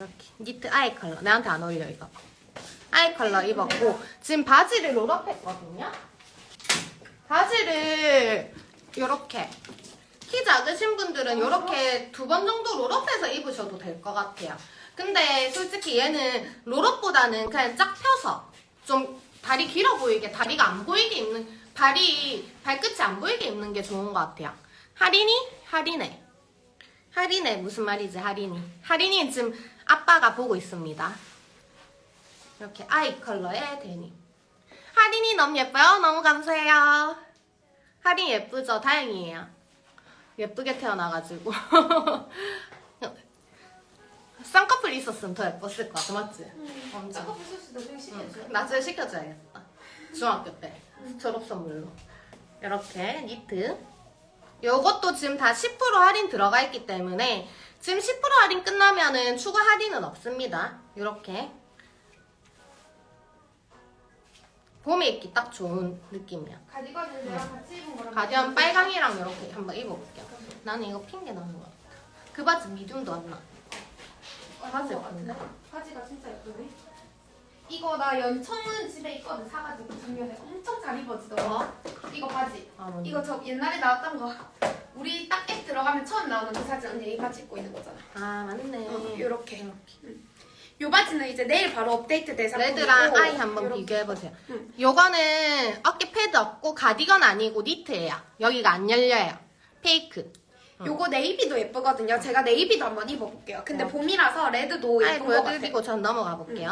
이렇게. 니트 아이 컬러. 내한테 안 어울려 이거. 아이 컬러 입었고 지금 바지를 롤업했거든요? 바지를 요렇게. 키 작으신 분들은 요렇게 두 번 정도 롤업해서 입으셔도 될 것 같아요. 근데 솔직히 얘는 롤업보다는 그냥 쫙 펴서 좀 다리 길어 보이게 다리가 안 보이게 입는 발이 발끝이 안 보이게 입는 게 좋은 것 같아요. 할인이? 할인해. 할인해. 무슨 말이지 할인이? 할인이 지금 아빠가 보고 있습니다. 이렇게 아이 컬러의 데님 할인이 너무 예뻐요. 너무 감사해요. 할인 예쁘죠? 다행이에요. 예쁘게 태어나가지고. 쌍꺼풀 있었으면 더 예뻤을 것 같아. 맞지? 엄청 쌍꺼풀 수술도 좀 시켜줘. 나중에 시켜줘야겠다. 중학교 때. 졸업 선물로. 이렇게 니트. 요것도 지금 다 10% 할인 들어가 있기 때문에 지금 10% 할인 끝나면은 추가 할인은 없습니다 이렇게 봄에 입기 딱 좋은 느낌이야 가디건은 내가 같이 입은 거랑 가디언 빨강이랑 이렇게 한번 입어볼게요 나는 이거 핑게 나은 것 같아 그 바지 미디움도 안 나. 바지 예쁜데? 바지가 진짜 예쁘네. 이거 나 연청은 집에 있거든 사가지고 작년에 엄청 잘 입어지더라고. 어? 이거 바지. 아, 뭔데? 이거 저 옛날에 나왔던 거. 우리 딱 앱 들어가면 처음 나오는 그 사진 언니 이 바지 입고 있는 거잖아. 아 맞네 어, 요렇게. 요 바지는 이제 내일 바로 업데이트 될 상품이고 레드랑 아이 한번. 비교해보세요. 응. 요거는 어깨 패드 없고 가디건 아니고 니트예요. 여기가 안 열려요. 페이크. 요거 네이비도 예쁘거든요. 제가 네이비도 한번 입어볼게요. 근데 어. 봄이라서 레드도 아이 예쁜 것 같아요. 보여드리고 전 넘어가 볼게요.